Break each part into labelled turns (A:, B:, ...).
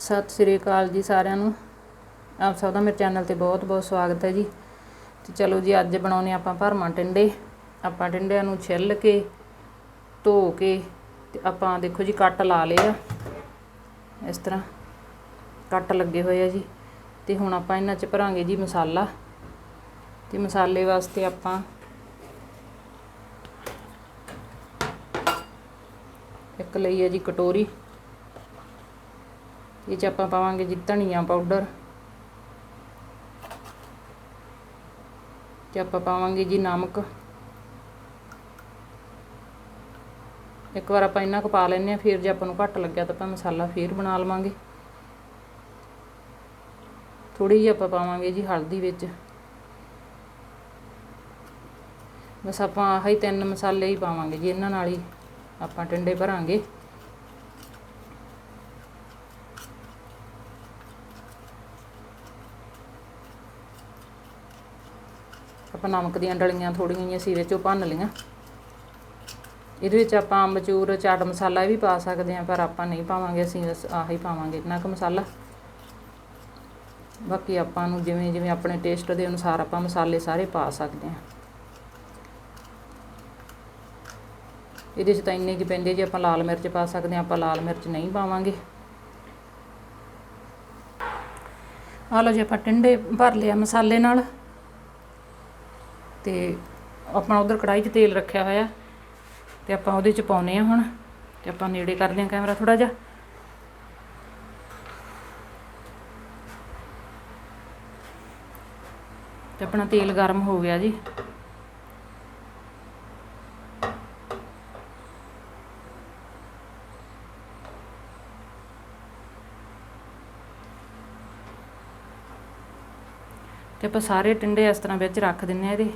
A: ਸਤਿ ਸ੍ਰੀ ਅਕਾਲ ਜੀ ਸਾਰਿਆਂ ਨੂੰ। ਆਪ ਸਭ ਦਾ ਮੇਰੇ ਚੈਨਲ ਤੇ ਬਹੁਤ ਬਹੁਤ ਸਵਾਗਤ ਹੈ ਜੀ। ਤੇ ਚਲੋ ਜੀ, ਅੱਜ ਬਣਾਉਨੇ ਆਪਾਂ ਭਰਮਾਂ ਟਿੰਡੇ। ਆਪਾਂ ਟਿੰਡਿਆਂ ਨੂੰ ਛਿੱਲ ਕੇ, ਧੋ ਕੇ ਤੇ ਆਪਾਂ ਦੇਖੋ ਜੀ, ਕੱਟ ਲਾ ਲਏ ਆ। ਇਸ ਤਰ੍ਹਾਂ ਕੱਟ ਲੱਗੇ ਹੋਏ ਆ ਜੀ। ਤੇ ਹੁਣ ਆਪਾਂ ਇਹਨਾਂ 'ਚ ਭਰਾਂਗੇ ਜੀ ਮਸਾਲਾ। ਤੇ ਮਸਾਲੇ ਵਾਸਤੇ ਆਪਾਂ ਇੱਕ ਲਈ ਹੈ ਜੀ ਕਟੋਰੀ। ਇਹ 'ਚ ਆਪਾਂ ਪਾਵਾਂਗੇ ਜੀ ਧਨੀਆ ਪਾਊਡਰ ਤੇ ਆਪਾਂ ਪਾਵਾਂਗੇ ਜੀ ਨਮਕ। ਇੱਕ ਵਾਰ ਆਪਾਂ ਇਹਨਾਂ ਕੁ ਪਾ ਲੈਨੇ ਆ ਫਿਰ ਜੇ ਆਪਾਂ ਨੂੰ ਘੱਟ ਲੱਗਿਆ ਤਾਂ ਆਪਾਂ ਮਸਾਲਾ ਫੇਰ ਬਣਾ ਲਵਾਂਗੇ। ਥੋੜੀ ਜਿਹੀ ਆਪਾਂ ਪਾਵਾਂਗੇ ਜੀ ਹਲਦੀ ਵਿੱਚ। ਬਸ ਆਪਾਂ ਆਹ ਹੀ ਤਿੰਨ ਮਸਾਲੇ ਹੀ ਪਾਵਾਂਗੇ ਜੀ, ਇਹਨਾਂ ਨਾਲ ਹੀ ਆਪਾਂ ਟਿੰਡੇ ਭਰਾਂਗੇ। ਆਪਾਂ ਨਮਕ ਦੀਆਂ ਡਲੀਆਂ ਥੋੜੀਆਂ ਜਿਹੀਆਂ ਸੀ 'ਚੋਂ ਭੰਨ ਲਈਆਂ। ਇਹਦੇ ਵਿੱਚ ਆਪਾਂ ਅੰਬਚੂਰ ਚਾਟ ਮਸਾਲਾ ਵੀ ਪਾ ਸਕਦੇ ਹਾਂ, ਪਰ ਆਪਾਂ ਨਹੀਂ ਪਾਵਾਂਗੇ, ਅਸੀਂ ਬਸ ਆਹੀ ਪਾਵਾਂਗੇ, ਇੰਨਾ ਕੁ ਮਸਾਲਾ। ਬਾਕੀ ਆਪਾਂ ਨੂੰ ਜਿਵੇਂ ਜਿਵੇਂ ਆਪਣੇ ਟੇਸਟ ਦੇ ਅਨੁਸਾਰ ਆਪਾਂ ਮਸਾਲੇ ਸਾਰੇ ਪਾ ਸਕਦੇ ਹਾਂ। ਇਹਦੇ 'ਚ ਤਾਂ ਇੰਨੇ ਕੀ ਪੈਂਦੇ ਜੇ ਆਪਾਂ ਲਾਲ ਮਿਰਚ ਪਾ ਸਕਦੇ ਹਾਂ, ਆਪਾਂ ਲਾਲ ਮਿਰਚ ਨਹੀਂ ਪਾਵਾਂਗੇ। ਆ ਲਓ ਜੀ, ਆਪਾਂ ਟਿੰਡੇ ਭਰ ਲਿਆ ਮਸਾਲੇ ਨਾਲ। ਤੇ ਆਪਣਾ ਉਧਰ ਕੜਾਈ 'ਚ ਤੇਲ ਰੱਖਿਆ ਹੋਇਆ। ਤੇ ਆਪਾਂ ਉਹਦੇ 'ਚ ਪਾਉਨੇ ਆ ਹੁਣ। ਤੇ ਆਪਾਂ ਨੇੜੇ ਕਰਦੇ ਆ ਕੈਮਰਾ ਥੋੜਾ ਜਿਹਾ। ਤੇ ਆਪਣਾ ਤੇਲ ਗਰਮ ਹੋ ਗਿਆ ਜੀ। ਤੇ ਆਪਾਂ ਸਾਰੇ ਟਿੰਡੇ ਇਸ ਤਰ੍ਹਾਂ ਵਿੱਚ ਰੱਖ ਦਿੰਨੇ ਆ ਇਹਦੇ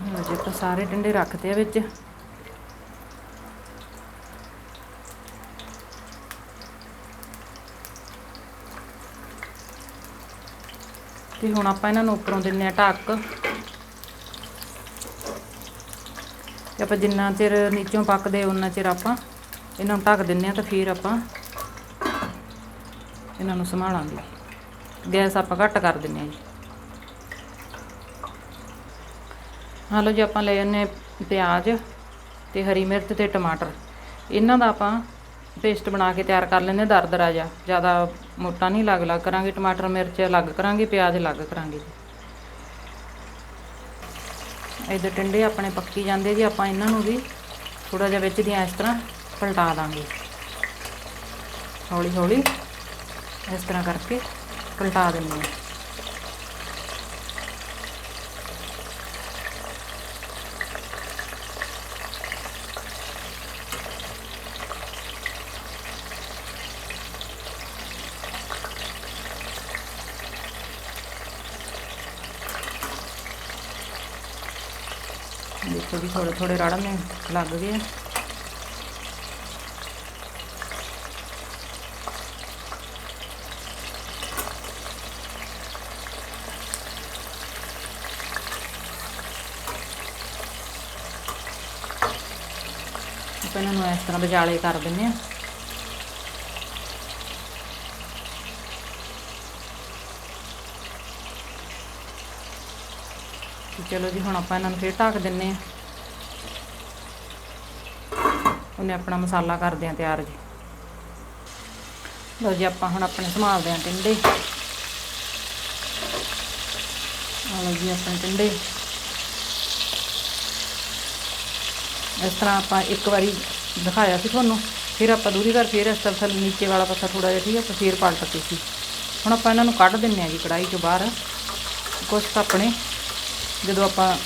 A: ਹੁਣ ਜੀ ਆਪਾਂ ਸਾਰੇ ਟਿੰਡੇ ਰੱਖਦੇ ਆ ਵਿੱਚ। ਤੇ ਹੁਣ ਆਪਾਂ ਇਹਨਾਂ ਨੂੰ ਉੱਪਰੋਂ ਦਿੰਨੇ ਆ ਢੱਕ। ਤੇ ਆਪਾਂ ਜਿੰਨਾ ਚਿਰ ਨੀਚੋਂ ਪੱਕਦੇ ਉਹਨਾਂ ਚਿਰ ਆਪਾਂ ਇਹਨਾਂ ਨੂੰ ਢੱਕ ਦਿੰਨੇ ਆ ਤਾਂ ਫਿਰ ਆਪਾਂ ਇਹਨਾਂ ਨੂੰ ਸੰਭਾਲਾਂਗੇ। ਗੈਸ ਆਪਾਂ ਘੱਟ ਕਰ ਦਿੰਨੇ ਆ ਜੀ। ਹਾਲੋ ਜੀ, ਆਪਾਂ ਲੈ ਜੰਨੇ ਪਿਆਜ਼ ਤੇ ਹਰੀ ਮਿਰਚ ਤੇ ਟਮਾਟਰ। ਇਹਨਾਂ ਦਾ ਆਪਾਂ ਪੇਸਟ ਬਣਾ ਕੇ ਤਿਆਰ ਕਰ ਲੈਂਦੇ ਦਰ ਦਰਦਰਾ ਜਾ ਜ਼ਿਆਦਾ ਮੋਟਾ ਨਹੀਂ ਲੱਗ ਲੱਗ ਕਰਾਂਗੇ, ਟਮਾਟਰ, ਮਿਰਚ ਅਲੱਗ ਕਰਾਂਗੇ, ਪਿਆਜ਼ ਅਲੱਗ ਕਰਾਂਗੇ ਜੀ। ਇਹਦੇ ਟਿੰਡੇ ਆਪਣੇ ਪੱਕੀ ਜਾਂਦੇ ਜੀ, ਆਪਾਂ ਇਹਨਾਂ ਨੂੰ ਵੀ ਥੋੜਾ ਜਿਹਾ ਵਿੱਚ ਦੀਆਂ ਇਸ ਤਰ੍ਹਾਂ ਪਲਟਾ ਦਾਂਗੇ। ਹੌਲੀ ਹੌਲੀ ਇਸ ਤਰ੍ਹਾਂ ਕਰਕੇ ਪਲਟਾ ਦਿੰਦੇ ਹਾਂ। ਦੇਖੋ ਜੀ ਥੋੜੇ ਥੋੜੇ ਰੜਨੇ ਲੱਗ ਗਏ ਆਪਾਂ ਇਹਨਾਂ ਨੂੰ ਇਸ ਤਰ੍ਹਾਂ ਵਿਚਾਲੇ ਕਰ ਦਿੰਨੇ ਆ ਚਲੋ ਜੀ, ਹੁਣ ਆਪਾਂ ਇਹਨਾਂ ਨੂੰ ਫੇਰ ਢੱਕ ਦਿੰਨੇ ਆ। ਉਹਨੇ ਆਪਣਾ ਮਸਾਲਾ ਕਰਦੇ ਆ ਤਿਆਰ ਜੀ। ਲਓ ਜੀ, ਆਪਾਂ ਹੁਣ ਆਪਣੇ ਸੰਭਾਲਦੇ ਆ ਟਿੰਡੇ। ਆ ਲਓ ਜੀ, ਆਪਣੇ ਟਿੰਡੇ। ਇਸ ਤਰ੍ਹਾਂ ਆਪਾਂ ਇੱਕ ਵਾਰੀ ਦਿਖਾਇਆ ਸੀ ਤੁਹਾਨੂੰ, ਫਿਰ ਆਪਾਂ ਦੂਰੀ ਵਾਰ ਫਿਰ ਇਸ ਤਰ੍ਹਾਂ ਨੀਚੇ ਵਾਲਾ ਪਾਸਾ ਥੋੜਾ ਜਿਹਾ ਠੀਕ ਹੈ ਆਪਾਂ ਫਿਰ ਪਲਟ ਕੇ ਸੀ। ਹੁਣ ਆਪਾਂ ਇਹਨਾਂ ਨੂੰ ਕੱਢ ਦਿੰਨੇ ਆ ਜੀ ਕੜਾਈ ਚੋਂ ਬਾਹਰ। ਕੁਛ ਕੁ ਆਪਣੇ ਜਦੋਂ ਆਪਾਂ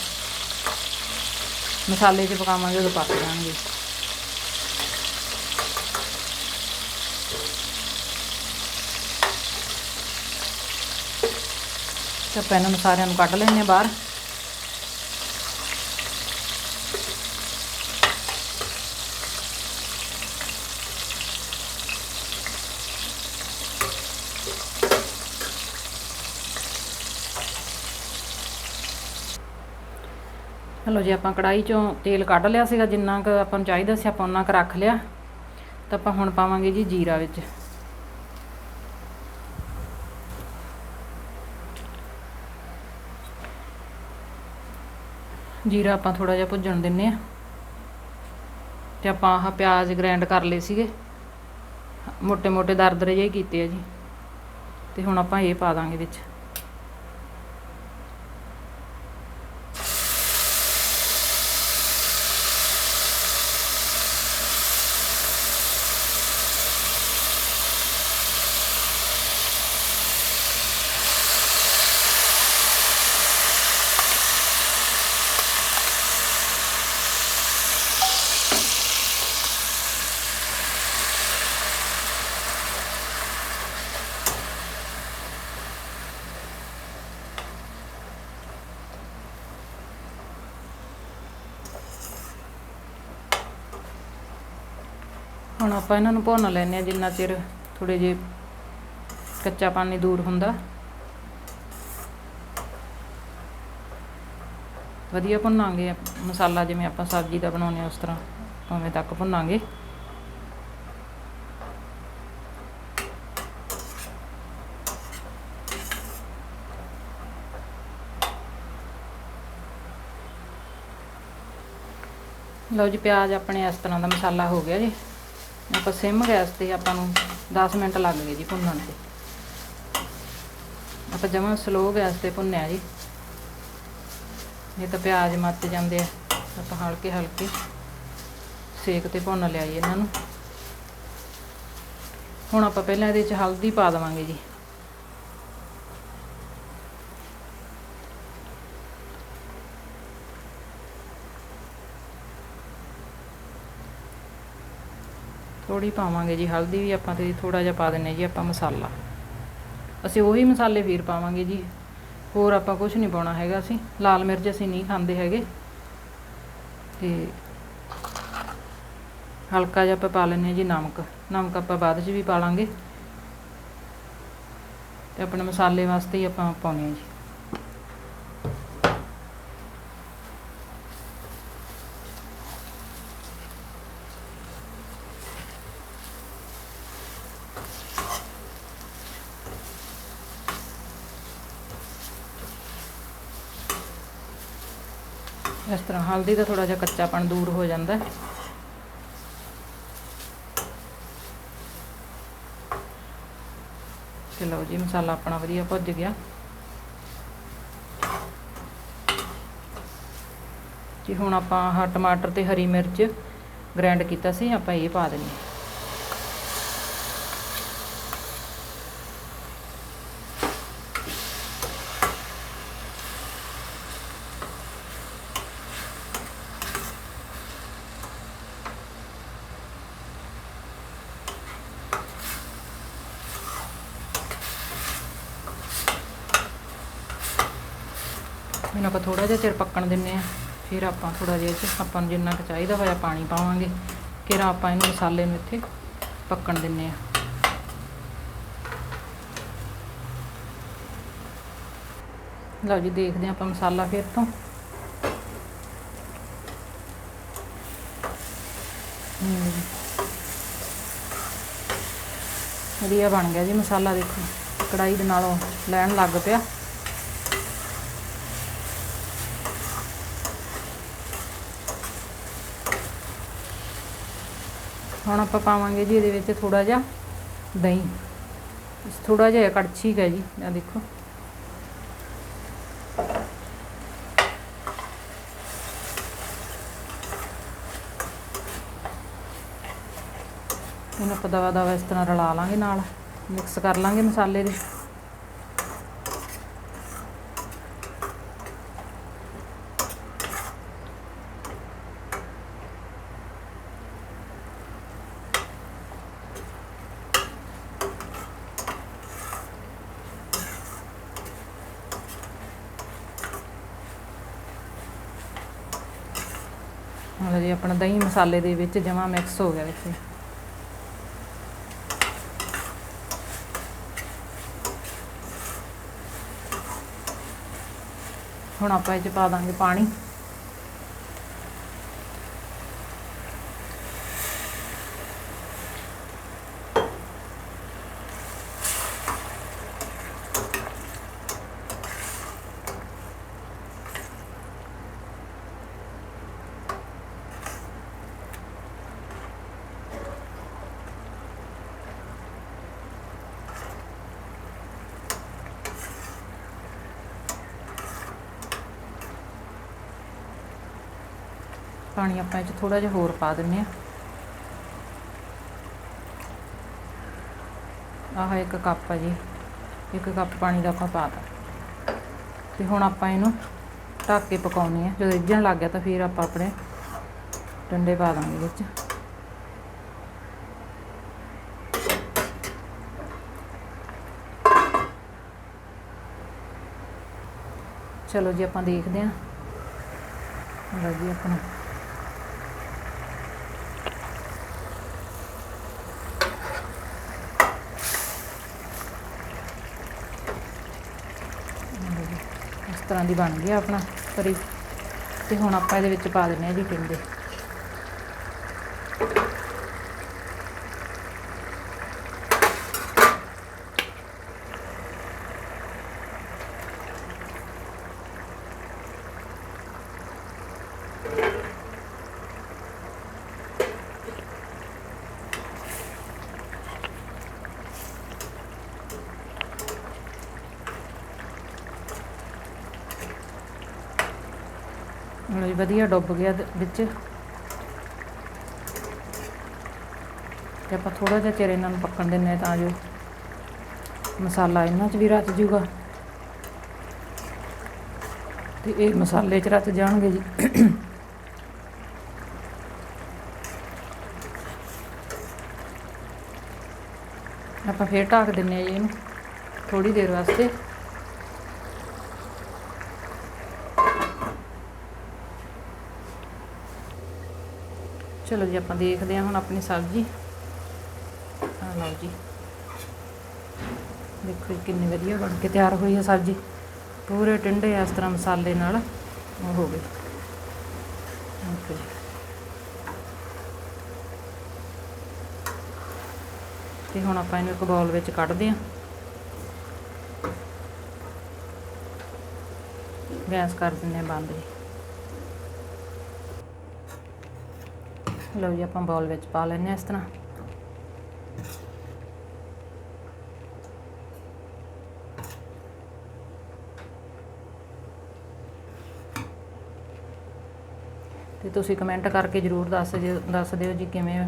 A: ਮਸਾਲੇ 'ਚ ਪਕਾਵਾਂਗੇ, ਉਦੋਂ ਪੱਕ ਜਾਣਗੇ। ਤੇ ਆਪਾਂ ਇਹਨਾਂ ਨੂੰ ਸਾਰਿਆਂ ਨੂੰ ਕੱਢ ਲੈਂਦੇ ਹਾਂ ਬਾਹਰ। ਲਓ ਜੀ, ਆਪਾਂ ਕੜਾਈ ਚੋਂ ਤੇਲ ਕੱਢ ਲਿਆ ਸੀਗਾ, ਜਿੰਨਾ ਕੁ ਆਪਾਂ ਨੂੰ ਚਾਹੀਦਾ ਸੀ, ਆਪਾਂ ਉਹਨਾਂ ਕੁ ਰੱਖ ਲਿਆ। ਤਾਂ ਆਪਾਂ ਹੁਣ ਪਾਵਾਂਗੇ ਜੀ ਜੀਰਾ ਵਿੱਚ। ਜੀਰਾ ਆਪਾਂ ਥੋੜਾ ਜਿਹਾ ਭੁੱਜਣ ਦਿੰਨੇ ਆ। ਤੇ ਆਪਾਂ ਆਹ ਪਿਆਜ਼ ਗ੍ਰਾਈਂਡ ਕਰ ਲਏ ਸੀਗੇ। ਮੋٹے ਮੋٹے ਦਰਦਰੇ ਜਿਹੇ ਕੀਤੇ ਆ ਜੀ। ਤੇ ਹੁਣ ਆਪਾਂ ਇਹ ਪਾ ਦਾਂਗੇ ਵਿੱਚ। ਹੁਣ ਆਪਾਂ ਇਹਨਾਂ ਨੂੰ ਭੁੰਨ ਲੈਨੇ ਆ ਜਿੰਨਾ ਚਿਰ ਥੋੜੇ ਜੇ ਕੱਚਾ ਪਾਣੀ ਦੂਰ ਹੁੰਦਾ। ਵਧੀਆ ਭੁੰਨਾਂਗੇ ਮਸਾਲਾ ਜਿਵੇਂ ਆਪਾਂ ਸਬਜ਼ੀ ਦਾ ਬਣਾਉਂਦੇ ਆ ਉਸ ਤਰ੍ਹਾਂ ਉਵੇਂ ਤੱਕ ਭੁੰਨਾਂਗੇ। ਲਓ ਜੀ, ਪਿਆਜ਼ ਆਪਣੇ ਇਸ ਤਰ੍ਹਾਂ ਦਾ ਮਸਾਲਾ ਹੋ ਗਿਆ ਜੀ। ਆਪਾਂ ਸਿਮ ਗੈਸ ਤੇ ਆਪਾਂ ਨੂੰ 10 ਮਿੰਟ ਲੱਗ ਗਏ ਜੀ ਭੁੰਨਣ ਤੇ। ਆਪਾਂ ਜਮਾਂ ਸਲੋ ਗੈਸ ਤੇ ਭੁੰਨਿਆ ਜੀ। ਇਹ ਤਾਂ ਪਿਆਜ਼ ਮੱਚ ਜਾਂਦੇ ਆ। ਆਪਾਂ ਹਲਕੇ ਹਲਕੇ ਸੇਕ ਤੇ ਭੁੰਨ ਲਿਆ ਜੀ ਇਹਨਾਂ ਨੂੰ। ਹੁਣ ਆਪਾਂ ਪਹਿਲਾਂ ਇਹਦੇ ਵਿੱਚ ਹਲਦੀ ਪਾ ਦੇਵਾਂਗੇ ਜੀ। ਥੋੜੀ ਪਾਵਾਂਗੇ ਜੀ, ਹਲਦੀ ਵੀ ਆਪਾਂ ਤੇ ਥੋੜਾ ਜਿਹਾ ਪਾ ਦਿੰਨੇ ਜੀ, ਆਪਾਂ ਮਸਾਲਾ। ਅਸੀਂ ਉਹੀ ਮਸਾਲੇ ਵੀਰ ਪਾਵਾਂਗੇ ਜੀ। ਹੋਰ ਆਪਾਂ ਕੁਝ ਨਹੀਂ ਪਾਉਣਾ ਹੈਗਾ ਅਸੀਂ, ਲਾਲ ਮਿਰਚ ਅਸੀਂ ਨਹੀਂ ਖਾਂਦੇ ਹੈਗੇ। ਤੇ ਹਲਕਾ ਜਿਹਾ ਆਪਾਂ ਪਾ ਲੈਂਦੇ ਹਾਂ ਜੀ ਨਮਕ ਨਮਕ ਆਪਾਂ ਬਾਅਦ 'ਚ ਵੀ ਪਾ ਲਾਂਗੇ। ਤੇ ਆਪਣੇ ਮਸਾਲੇ ਵਾਸਤੇ ਹੀ ਆਪਾਂ ਪਾਉਣੇ ਆ ਜੀ ਇਸ ਤਰ੍ਹਾਂ ਹਲਦੀ ਦਾ ਥੋੜਾ ਜਿਹਾ ਕੱਚਾਪਣ ਦੂਰ ਹੋ ਜਾਂਦਾ ਹੈ। ਤੇ ਲਓ ਜੀ, ਮਸਾਲਾ ਆਪਣਾ ਵਧੀਆ ਭੁੱਜ ਗਿਆ ਜੀ ਹੁਣ ਆਪਾਂ ਆਹ ਟਮਾਟਰ ਤੇ ਹਰੀ ਮਿਰਚ ਗ੍ਰਾਈਂਡ ਕੀਤਾ ਸੀ, ਆਪਾਂ ਇਹ ਪਾ ਦੇਣੀ ਇਹਨੂੰ ਆਪਾਂ ਥੋੜਾ ਜਿਹਾ ਚਿਰ ਪੱਕਣ ਦਿੰਨੇ ਆ ਫਿਰ ਆਪਾਂ ਥੋੜਾ ਜਿਹਾ 'ਚ ਆਪਾਂ ਨੂੰ ਜਿੰਨਾ ਕੁ ਚਾਹੀਦਾ ਹੋਇਆ ਪਾਣੀ ਪਾਵਾਂਗੇ, ਫਿਰ ਆਪਾਂ ਇਹਨੂੰ ਮਸਾਲੇ ਨੂੰ ਇੱਥੇ ਪੱਕਣ ਦਿੰਨੇ ਆ ਲਓ ਜੀ, ਦੇਖਦੇ ਹਾਂ ਆਪਾਂ ਮਸਾਲਾ ਫਿਰ ਤੋਂ। ਵਧੀਆ ਬਣ ਗਿਆ ਜੀ ਮਸਾਲਾ, ਦੇਖੋ। ਕੜਾਈ ਦੇ ਨਾਲੋਂ ਲੈਣ ਲੱਗ ਪਿਆ। ਹੁਣ ਆਪਾਂ ਪਾਵਾਂਗੇ ਜੀ ਇਹਦੇ ਵਿੱਚ ਥੋੜਾ ਜਿਹਾ ਦਹੀਂ। ਥੋੜਾ ਜਿਹਾ ਕੜਛੀ ਹੈ ਜੀ ਆ ਦੇਖੋ। ਇਹਨੂੰ ਆਪਾਂ ਦਵਾ ਦਵਾ ਇਸ ਤਰ੍ਹਾਂ ਰਲਾ ਲਾਂਗੇ ਨਾਲ, ਮਿਕਸ ਕਰ ਲਾਂਗੇ ਮਸਾਲੇ ਦੇ। ਹੁਣ ਜੀ ਆਪਣਾ ਦਹੀਂ ਮਸਾਲੇ ਦੇ ਵਿੱਚ ਜਮਾ ਮਿਕਸ ਹੋ ਗਿਆ ਵਿੱਚ। ਹੁਣ ਆਪਾਂ ਇਹ ਚ ਪਾ ਦਾਂਗੇ ਪਾਣੀ। ਪਾਣੀ ਆਪਾਂ ਇਹ 'ਚ ਥੋੜਾ ਜਿਹਾ ਹੋਰ ਪਾ ਦਿੰਨੇ ਆ ਆਹ ਇੱਕ ਕੱਪ ਆ ਜੀ। ਇੱਕ ਕੱਪ ਪਾਣੀ ਦਾ ਆਪਾਂ ਪਾਤਾ ਤੇ ਹੁਣ ਆਪਾਂ ਇਹਨੂੰ ਢੱਕ ਕੇ ਪਕਾਉਣੀ ਆ ਜਦੋਂ ਰਿੱਝਣ ਲੱਗ ਗਿਆ ਤਾਂ ਫਿਰ ਆਪਾਂ ਆਪਣੇ ਟੰਡੇ ਪਾ ਦਾਂਗੇ ਵਿੱਚ। ਚਲੋ ਜੀ ਆਪਾਂ ਦੇਖਦੇ ਹਾਂ। ਲਓ ਜੀ ਆਪਣਾ ਲਓ ਜੀ, ਇਸ ਤਰ੍ਹਾਂ ਦੀ ਬਣ ਗਿਆ ਆਪਣਾ ਕਰੀ ਤੇ ਹੁਣ ਆਪਾਂ ਇਹਦੇ ਵਿੱਚ ਪਾ ਦਿੰਨੇ ਆ ਜੀ ਟਿੰਡੇ। ਲਓ ਜੀ ਵਧੀਆ ਡੁੱਬ ਗਿਆ ਇਹਦੇ ਵਿੱਚ। ਤੇ ਆਪਾਂ ਥੋੜਾ ਜਿਹਾ ਚਿਰ ਇਹਨਾਂ ਨੂੰ ਪੱਕਣ ਦਿੰਨੇ ਹਾਂ ਤਾਂ ਜੋ ਮਸਾਲਾ ਇਹਨਾਂ 'ਚ ਵੀ ਰਚ ਜੂਗਾ ਤੇ ਇਹ ਮਸਾਲੇ 'ਚ ਰਚ ਜਾਣਗੇ ਜੀ। ਆਪਾਂ ਫੇਰ ਢੱਕ ਦਿੰਨੇ ਆ ਜੀ ਇਹਨੂੰ ਥੋੜੀ ਦੇਰ ਵਾਸਤੇ। ਚਲੋ ਜੀ, ਆਪਾਂ ਦੇਖਦੇ ਹਾਂ ਹੁਣ ਆਪਣੀ ਸਬਜ਼ੀ। ਆ ਲਓ ਜੀ। ਦੇਖੋ ਜੀ, ਕਿੰਨੀ ਵਧੀਆ ਬਣ ਕੇ ਤਿਆਰ ਹੋਈ ਹੈ ਸਬਜ਼ੀ। ਪੂਰੇ ਟਿੰਡੇ ਇਸ ਤਰ੍ਹਾਂ ਮਸਾਲੇ ਨਾਲ, ਉਹ ਹੋ ਗਏ। ਦੇਖੋ ਜੀ। ਤੇ ਹੁਣ ਆਪਾਂ ਇਹਨੂੰ ਇੱਕ ਬਾਉਲ ਵਿੱਚ ਕੱਢਦੇ ਹਾਂ। ਗੈਸ ਕਰ ਦਿੰਦੇ ਹਾਂ ਬੰਦ ਜੀ। ਲਓ ਜੀ, ਆਪਾਂ ਬਾਉਲ ਵਿੱਚ ਪਾ ਲੈਨੇ ਆ ਇਸ ਤਰ੍ਹਾਂ। ਤੇ ਤੁਸੀਂ ਕਮੈਂਟ ਕਰਕੇ ਜਰੂਰ ਦੱਸ ਦਿਓ ਦੱਸ ਦਿਓ ਜੀ ਕਿਵੇਂ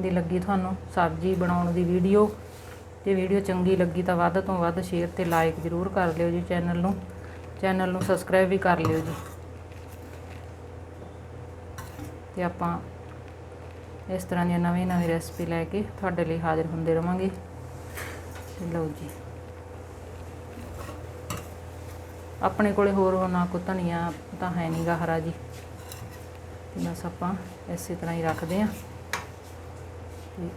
A: ਦੀ ਲੱਗੀ ਤੁਹਾਨੂੰ ਸਬਜ਼ੀ ਬਣਾਉਣ ਦੀ ਵੀਡੀਓ ਜੇ ਵੀਡੀਓ ਚੰਗੀ ਲੱਗੀ ਤਾਂ ਵੱਧ ਤੋਂ ਵੱਧ ਸ਼ੇਅਰ ਤੇ ਲਾਈਕ ਜਰੂਰ ਕਰ ਲਿਓ ਜੀ ਚੈਨਲ ਨੂੰ। ਚੈਨਲ ਨੂੰ ਸਬਸਕ੍ਰਾਈਬ ਵੀ ਕਰ ਲਿਓ ਜੀ। ਤੇ ਆਪਾਂ ਇਸ ਤਰ੍ਹਾਂ ਦੀਆਂ ਨਵੀਂ ਨਵੀਂ ਰੈਸਪੀ ਲੈ ਕੇ ਤੁਹਾਡੇ ਲਈ ਹਾਜ਼ਰ ਹੁੰਦੇ ਰਵਾਂਗੇ। ਲਓ ਜੀ। ਆਪਣੇ ਕੋਲੇ ਹੋਰ ਹੋਣਾ ਨਾ ਕੋ ਧਨੀਆ ਤਾਂ ਹੈ ਨਹੀਂਗਾ ਹਰਾ ਜੀ। ਤੇ ਬਸ ਆਪਾਂ ਇਸੇ ਤਰ੍ਹਾਂ ਹੀ ਰੱਖਦੇ ਆਂ ਤੇ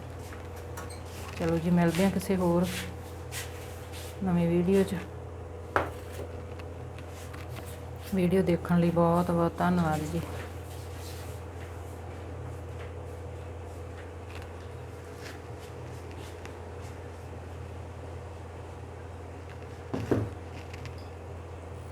A: ਚਲੋ ਜੀ, ਮਿਲਦੇ ਆਂ ਕਿਸੇ ਹੋਰ ਨਵੀਂ ਵੀਡੀਓ 'ਚ। ਵੀਡੀਓ ਦੇਖਣ ਲਈ ਬਹੁਤ ਬਹੁਤ ਧੰਨਵਾਦ ਜੀ।